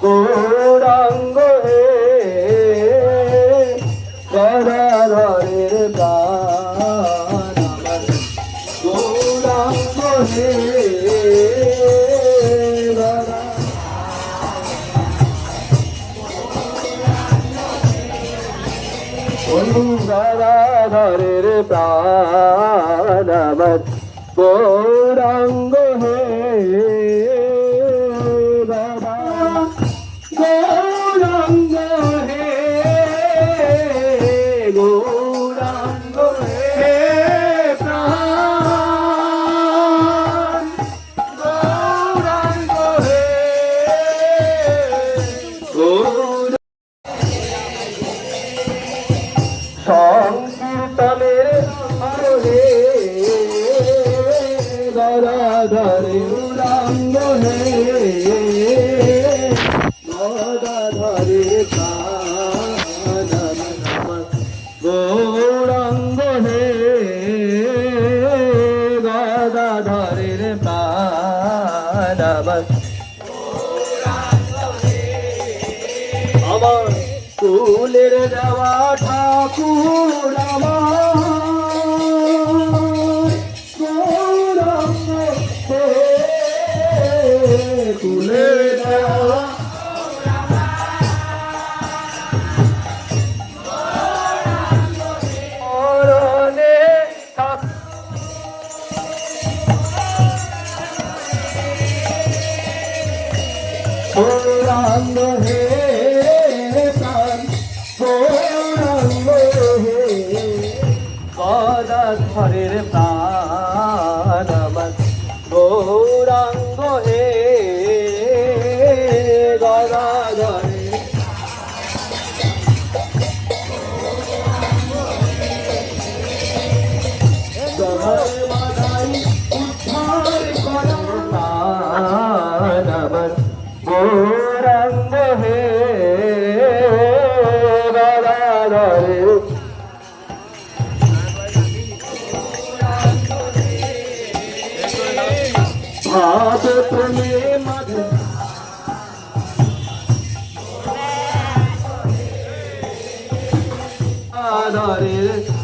গৌরাঙ্গ হে প্রাণ আমার গৌরাঙ্গ হে হে গদাধরের প্রাণ আমার গৌরাঙ্গ হে সংকীর্তনের আরোহে গদাধরে উলাঙ্গ হে গদাধরে প্রাণ গৌরাঙ্গ হে গদাধরের প্রাণ আমার কুলের দেওয়া ঠাকুর মরণে থাক গৌরাঙ্গ হে গদাধরের প্রাণ আমার। গৌরাঙ্গ হে করো প্রাণ গৌরাঙ্গ হে গদাধরে ভাব আধারে